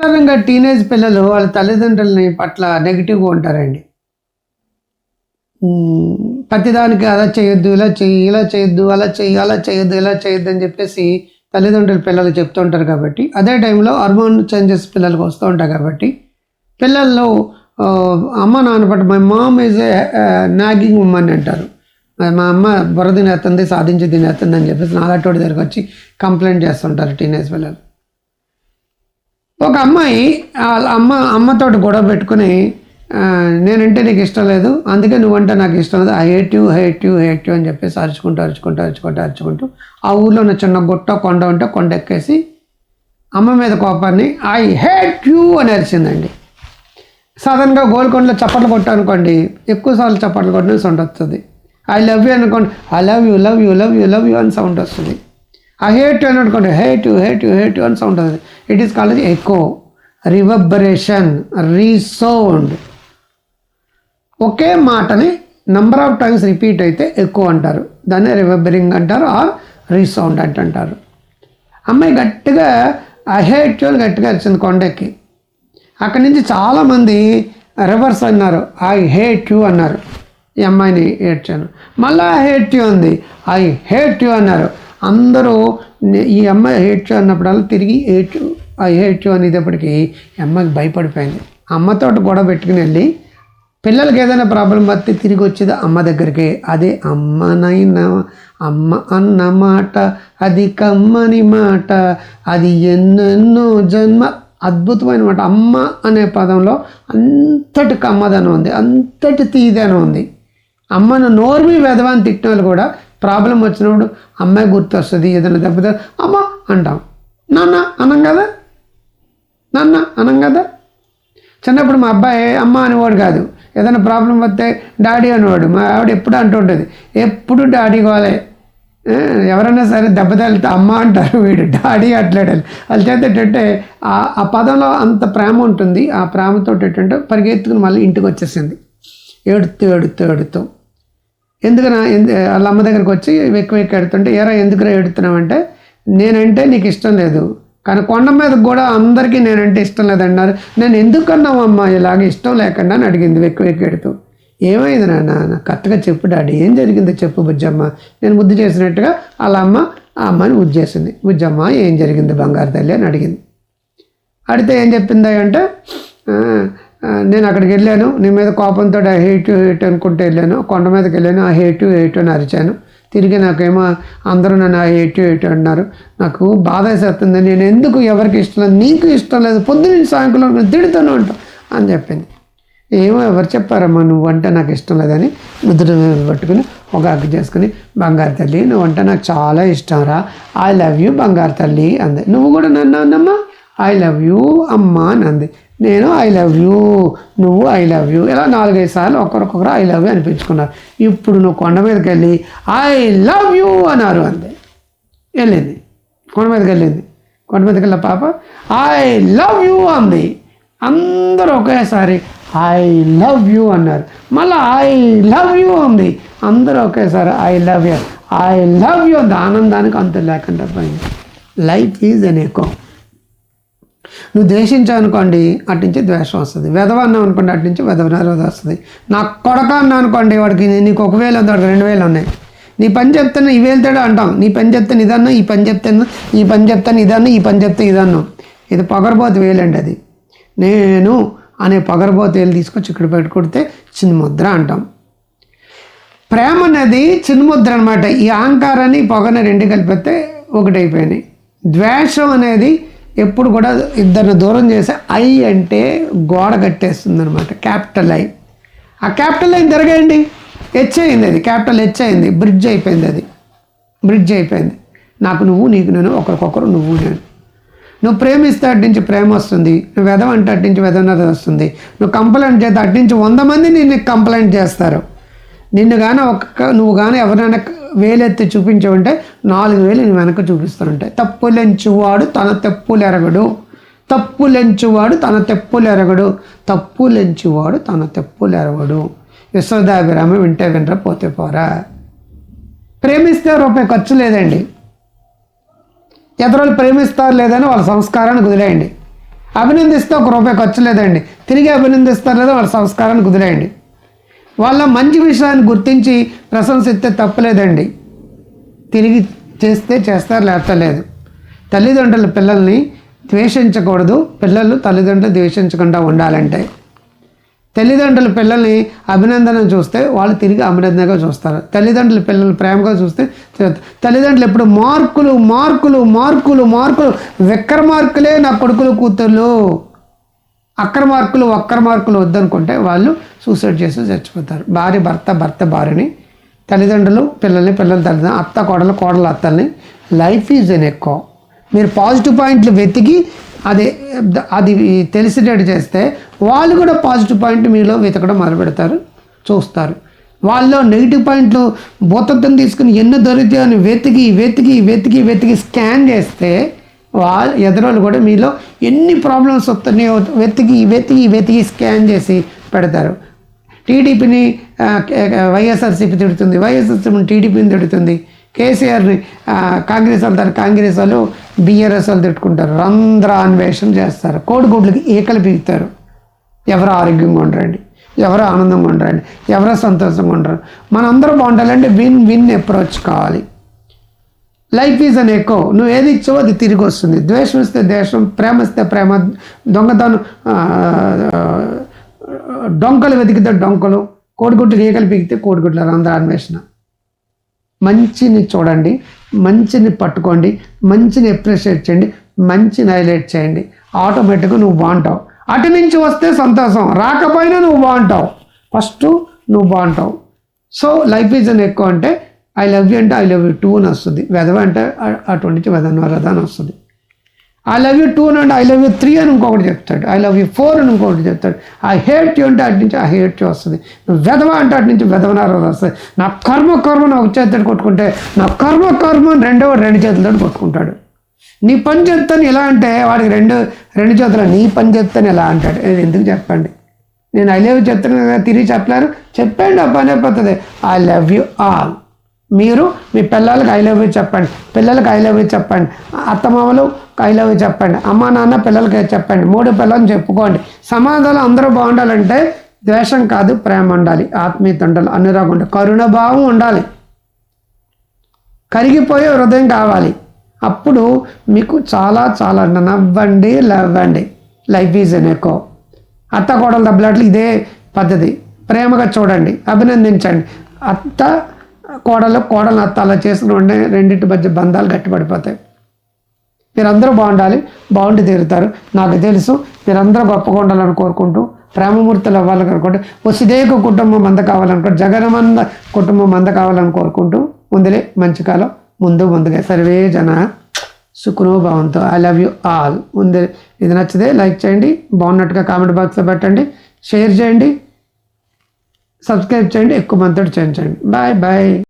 సాధారణంగా టీనేజ్ పిల్లలు వాళ్ళ తల్లిదండ్రులని పట్ల నెగిటివ్గా ఉంటారండి. ప్రతిదానికి అలా చేయొద్దు ఇలా చెయ్యి ఇలా చేయొద్దు అలా చెయ్యి అలా చేయొద్దు ఇలా చేయొద్దు అని చెప్పేసి తల్లిదండ్రులు పిల్లలు చెప్తుంటారు కాబట్టి అదే టైంలో హార్మోన్ చేంజెస్ పిల్లలకు వస్తూ ఉంటాయి కాబట్టి పిల్లల్లో అమ్మ నాన్న పట్ల my mom is a nagging ఉమ్మని అంటారు. మా అమ్మ బుర్ర తినేస్తుంది సాధించి తినేస్తుంది అని చెప్పేసి నాలాంటి దగ్గరికి వచ్చి కంప్లైంట్ చేస్తుంటారు టీనేజ్ పిల్లలు. ఒక అమ్మాయి వాళ్ళ అమ్మ అమ్మతోటి గొడవ పెట్టుకుని నేనంటే నీకు ఇష్టం లేదు అందుకే నువ్వంటే నాకు ఇష్టం లేదు I hate you hate you hate you అని చెప్పేసి అరుచుకుంటూ అరుచుకుంటూ అరుచుకుంటూ అరుచుకుంటూ ఆ ఊర్లో ఉన్న చిన్న గుట్ట కొండ ఉంటే కొండ ఎక్కేసి అమ్మ మీద కోపాన్ని ఐ హేట్ యూ అని అరిచిందండి. సాధారణంగా గోల్కొండలో చప్పట్లు కొట్టానుకోండి ఎక్కువసార్లు చప్పట్లు కొట్టిన సౌండ్ వస్తుంది. ఐ లవ్ యూ అనుకోండి I love you love you love you love you అని సౌండ్ వస్తుంది. ఐ హేట్ అని అనుకోండి హేట్ యూ హేట్ హేట్ అని సౌండ్ అది it is called echo reverberation resound ఒకే మాటని నంబర్ ఆఫ్ టైమ్స్ రిపీట్ అయితే ఎక్కువ అంటారు. దాన్ని రివబరింగ్ అంటారు ఆర్ రీసౌండ్ అంటారు. అమ్మాయి గట్టిగా ఐ హేట్ అని గట్టిగా వచ్చింది కొండెక్కి. అక్కడి నుంచి చాలామంది రివర్స్ అన్నారు. ఐ హేట్ యూ అన్నారు. ఈ అమ్మాయిని ఏడ్చాను. మళ్ళీ ఐ హేట్ యూ ఉంది ఐ హేట్ యూ అన్నారు. అందరూ ఈ అమ్మాయి హేట్ అన్నప్పుడల్లా తిరిగి హేట్ యూ హేట్ యూ అనేటప్పటికి ఈ భయపడిపోయింది. అమ్మతో గొడవ పెట్టుకుని వెళ్ళి పిల్లలకి ఏదైనా ప్రాబ్లం వస్తే తిరిగి వచ్చేది అమ్మ దగ్గరికి. అదే అమ్మనైనా అమ్మ అన్న మాట అది కమ్మని మాట అది ఎన్నెన్నో జన్మ అద్భుతమైన మాట. అమ్మ అనే పదంలో అంతటి కమ్మదనం ఉంది అంతటి తీదనం ఉంది. అమ్మను నోర్మి వెధవాన్ని తిట్టిన వాళ్ళు కూడా ప్రాబ్లం వచ్చినప్పుడు అమ్మాయి గుర్తు వస్తుంది ఏదైనా తప్పితే అమ్మ అంటాం. నాన్న అనం కదా? నాన్న అనం కదా? చిన్నప్పుడు మా అబ్బాయి అమ్మ అనేవాడు కాదు. ఏదైనా ప్రాబ్లం వస్తే డాడీ అనేవాడు. మా ఆవిడ ఎప్పుడు అంటుంటుంది ఎప్పుడు డాడీ కావాలి? ఎవరైనా సరే దెబ్బ తగిలితే అమ్మ అంటారు వీడు. డాడీ అట్లాడాలి వాళ్ళ. చేత ఏంటంటే ఆ ఆ పదంలో అంత ప్రేమ ఉంటుంది. ఆ ప్రేమతో ఏంటంటే పరిగెత్తుకుని మళ్ళీ ఇంటికి వచ్చేసింది. ఏడుతూ ఏడుతూ ఏడుతూ. ఎందుకనా ఎందు వాళ్ళ అమ్మ దగ్గరికి వచ్చి వెక్కి వెక్కి ఎడుతుంటే ఎరా ఎందుకురా ఎడుతున్నావంటే నేనంటే నీకు ఇష్టం లేదు. కానీ కొండ మీద కూడా అందరికీ నేనంటే ఇష్టం లేదన్నారు. నేను ఎందుకన్నావు అమ్మా? ఇలాగ ఇష్టం లేకుండా అని అడిగింది వెక్కి వెక్కి ఎడుతూ. ఏమైంది నాన్న? నాకు కరెక్ట్గా చెప్పు డాడీ. ఏం జరిగిందో చెప్పు బుజ్జమ్మ. నేను ముద్దు చేసినట్టుగా వాళ్ళ అమ్మ ఆ అమ్మని ముద్దు చేసింది. బుజ్జమ్మ ఏం జరిగింది బంగారు తల్లి? అని అడిగింది. అడిగితే ఏం చెప్పిందా అంటే నేను అక్కడికి వెళ్ళాను. నీ మీద కోపంతో ఆ హేట్ హేట్ అనుకుంటూ వెళ్ళాను. కొండ మీదకి వెళ్ళాను. ఆ హేటు హేట్ అని అరిచాను. తిరిగి నాకేమో అందరూ నన్ను ఆ హేటు హేట్ అన్నారు. నాకు బాధ వేసేస్తుంది. నేను ఎందుకు ఎవరికి ఇష్టం లేదు నీకు ఇష్టం లేదు. పొద్దున్న సాయంకాలం నేను తిడుతూనే ఉంటాం అని చెప్పింది. ఏమో ఎవరు చెప్పారమ్మా? నువ్వు వంట నాకు ఇష్టం లేదని ముద్ర పట్టుకుని ఒక అగ్గు చేసుకుని బంగారు తల్లి నువ్వు వంట నాకు చాలా ఇష్టం రా. ఐ లవ్ యూ బంగారు తల్లి అంది. నువ్వు కూడా నన్ను అన్నమ్మా ఐ లవ్ యూ అమ్మా అని అంది నేను ఐ లవ్ యూ నువ్వు ఐ లవ్ యూ ఇలా నాలుగైదు సార్లు ఒకరికొకరు ఐ లవ్ యూ అనిపించుకున్నారు ఇప్పుడు నువ్వు కొండ మీదకి వెళ్ళి ఐ లవ్ యూ అన్నారు అంది వెళ్ళింది కొండ మీదకి వెళ్ళింది కొండ మీదకి వెళ్ళిన పాప ఐ లవ్ యూ అంది అందరూ ఒకేసారి ఐ లవ్ యూ అన్నారు మళ్ళీ ఐ లవ్ యూ ఉంది అందరూ ఒకేసారి I love you I love you అంది ఆనందానికి అంత లేకుండా పోయింది లైఫ్ ఈజ్ అనే ఎకో నువ్వు ద్వేషించావు అనుకోండి అటు నుంచి ద్వేషం వస్తుంది. వెధవ అన్నావు అనుకోండి అటు నుంచి వెధవ వస్తుంది. నా కొడక అన్నా అనుకోండి వాడికి నీకు ఒక వేలు ఉంది రెండు వేలు ఉన్నాయి. నీ పని చెప్తాను ఈ వెళ్తాడు అంటాం. నీ పని చెప్తాను ఇదన్నా ఈ పని చెప్తాను ఈ పని చెప్తాను ఇదన్నా ఈ పని చెప్తే ఇదన్నా. ఇది పొగరబోతు వేలండి అది. నేను అనే పొగరబోతు వేలు తీసుకొచ్చి ఇక్కడ పెట్టుకుడితే చిన్న ముద్ర అంటాం. ప్రేమ అనేది చిన్ముద్ర అనమాట ఈ అహంకారాన్ని ఈ పొగని రెండు కలిపితే ఒకటైపోయినాయి. ద్వేషం అనేది ఎప్పుడు కూడా ఇద్దరిని దూరం చేసి ఐ అంటే గోడ కట్టేస్తుంది అనమాట క్యాపిటల్ ఐ. ఆ క్యాపిటల్ ఐ తిరగండి హెచ్ అయింది అది. క్యాపిటల్ హెచ్ అయింది. బ్రిడ్జ్ అయిపోయింది అది. బ్రిడ్జ్ అయిపోయింది. నాకు నువ్వు నీకు నేను ఒకరికొకరు నువ్వు నేను. నువ్వు ప్రేమిస్తే అటు నుంచి ప్రేమ వస్తుంది. నువ్వు వెధవంటే అటు నుంచి వెదవనది వస్తుంది. నువ్వు కంప్లైంట్ చేస్తే అటు నుంచి వంద మంది నిన్ను కంప్లైంట్ చేస్తారు. నిన్ను కానీ ఒక్క నువ్వు కానీ ఎవరైనా వేలెత్తి చూపించవంటే నాలుగు వేలు నీ వెనక చూపిస్తానంటాయి తప్పులెంచువాడు తన తెప్పులెరగడు. తప్పులెంచువాడు తన తెప్పులెరగడు. తప్పులెంచువాడు తన తెప్పులెరగడు. విశ్వదాభిరామ వింటే వినరా పోతే పోరా. ప్రేమిస్తే రూపాయి ఖర్చు లేదండి. ఎదరోళ్ళు ప్రేమిస్తారు లేదని వాళ్ళ సంస్కారాన్ని కుదిలేయండి. అభినందిస్తే ఒక రూపాయి ఖర్చు లేదండి. తిరిగి అభినందిస్తారు లేదా వాళ్ళ సంస్కారాన్ని కుదిలేయండి. వాళ్ళ మంచి విషయాన్ని గుర్తించి ప్రశంసిస్తే తప్పలేదండి. తిరిగి చేస్తే చేస్తారు లేకపోతే లేదు. తల్లిదండ్రుల పిల్లల్ని ద్వేషించకూడదు. పిల్లలు తల్లిదండ్రులు ద్వేషించకుండా ఉండాలంటే. తల్లిదండ్రుల పిల్లల్ని అభినందన చూస్తే వాళ్ళు తిరిగి అభినందనగా చూస్తారు. తల్లిదండ్రుల పిల్లలు ప్రేమగా చూస్తే తల్లిదండ్రులు ఎప్పుడు మార్కులు మార్కులు మార్కులు మార్కులు విక్రమార్కులే నా కొడుకులు కూతుర్లు. అక్ర మార్కులు ఒక్కర మార్కులు వద్దనుకుంటే వాళ్ళు సూసైడ్ చేసి చచ్చిపోతారు. భార్య భర్త భర్త భార్యని తల్లిదండ్రులు పిల్లల్ని పిల్లల తల్లిదండ్రులు అత్త కోడలు కోడలు అత్తల్ని లైఫ్ ఈజ్ ఎన్ ఎక్కువ మీరు పాజిటివ్ పాయింట్లు వెతికి అది అది తెలిసినట్టు చేస్తే వాళ్ళు కూడా పాజిటివ్ పాయింట్ మీలో వెతకడం మొదలు పెడతారు చూస్తారు. వాళ్ళలో నెగిటివ్ పాయింట్లు భూతత్వం తీసుకుని ఎన్ని దొరికితే అని వెతికి వెతికి వెతికి వెతికి స్కాన్ చేస్తే వాళ్ళ ఎదురోళ్ళు కూడా మీలో ఎన్ని ప్రాబ్లమ్స్ వస్తున్నాయో వెతికి వెతికి వెతికి స్కాన్ చేసి పెడతారు. టీడీపీని వైఎస్ఆర్సీపీ తిడుతుంది. వైఎస్ఆర్సీపీని టీడీపీని తిడుతుంది. కేసీఆర్ని కాంగ్రెస్ వాళ్ళు కాంగ్రెస్ వాళ్ళు బీఆర్ఎస్ వాళ్ళు తిట్టుకుంటారు. రంధ్ర అన్వేషణ చేస్తారు. కోడిగుడ్లకి ఈకలు పీకుతారు. ఎవరు ఆరోగ్యంగా ఉండరండి ఎవరు ఆనందంగా ఉండరండి ఎవరు సంతోషంగా ఉండరు మనందరూ బాగుండాలంటే విన్ విన్ అప్రోచ్ కావాలి. లైఫ్ ఈజ్ అన్ ఎక్కువ నువ్వు ఏది ఇచ్చావో అది తిరిగి వస్తుంది. ద్వేషం ఇస్తే ద్వేషం ప్రేమ ఇస్తే ప్రేమ దొంగతనం డొంకలు వెతికితే డొంకలు కోడిగుడ్లు ఈకలు పీకితే కోడిగుడ్ల రంధ్ర అన్వేషణ. మంచిని చూడండి మంచిని పట్టుకోండి మంచిని అప్రిషియేట్ చేయండి మంచిని హైలైట్ చేయండి. ఆటోమేటిక్గా నువ్వు బాగుంటావు. అటు నుంచి వస్తే సంతోషం రాకపోయినా నువ్వు బాగుంటావు. ఫస్ట్ నువ్వు బాగుంటావు. సో లైఫ్ ఈజ్ ఎక్కువ అంటే ఐ లవ్ యూ అంటే ఐ లవ్ యూ టూ అని వస్తుంది. వెధవ అంటే అటువంటి అటు నుంచి వెధన అని వస్తుంది. ఐ లవ్ యూ టూ అంటే ఐ లవ్ యూ త్రీ అని ఇంకొకటి చెప్తాడు. ఐ లవ్ యూ ఫోర్ అని ఇంకొకటి చెప్తాడు. ఐ హేట్ యూ అంటే అటు నుంచి ఐ హేట్ యూ వస్తుంది. నువ్వు వెధవ అంటే అటు నుంచి వెధవనార వస్తుంది. నా కర్మ కర్మ నా ఒక చేతితో కొట్టుకుంటే నా కర్మ కర్మ రెండవ రెండు చేతులతో కొట్టుకుంటాడు. నీ పని చెప్తాను ఎలా అంటే వాడికి రెండు రెండు చేతులు నీ పని చెప్తాను ఎలా అంటాడు. నేను ఎందుకు చెప్పండి? నేను ఐ లవ్ యూ చెప్తాను కదా తిరిగి చెప్పలేను. చెప్పండి ఆ పని అయిపోతుంది ఐ లవ్ యూ ఆల్ మీరు మీ పిల్లలకి ఐ లవ్ యూ చెప్పండి. పిల్లలకి ఐ లవ్ యూ చెప్పండి. అత్తమామలు ఐ లవ్ యూ చెప్పండి. అమ్మ నాన్న పిల్లలకి చెప్పండి. మూడు పిల్లలను చెప్పుకోండి. సమాజంలో అందరూ బాగుండాలంటే ద్వేషం కాదు ప్రేమ ఉండాలి. ఆత్మీయత ఉండాలి అనురాగం ఉండాలి. కరుణ భావం ఉండాలి. కరిగిపోయే హృదయం కావాలి. అప్పుడు మీకు చాలా చాలా నవ్వండి లవ్వండి. లైఫ్ ఈజ్ ఎన్ ఎక్కువ అత్త కోడలు దెబ్బలాట్లు ఇదే పద్ధతి. ప్రేమగా చూడండి అభినందించండి. అత్త కోడలు కోడలు అత్త అలా చేసుకుని ఉండే రెండింటి మధ్య బంధాలు గట్టిపడిపోతాయి. మీరందరూ బాగుండాలి బాగుండి తీరుతారు. నాకు తెలుసు మీరందరూ గొప్పగా ఉండాలని కోరుకుంటూ ప్రేమమూర్తులు అవ్వాలని వసుదేక కుటుంబం మంద కావాలనుకుంటూ జగనమంద కుటుంబం మంద కావాలని కోరుకుంటూ ముందులే మంచి కాలం ముందు ముందుగా సర్వే జన సుఖనో భావంతో. ఐ లవ్ యూ ఆల్ ముందే ఇది నచ్చితే లైక్ చేయండి బాగున్నట్టుగా కామెంట్ బాక్స్లో పెట్టండి షేర్ చేయండి. సబ్స్క్రైబ్ చేయండి ఎక్కువ మందితో చేయించండి బాయ్ బాయ్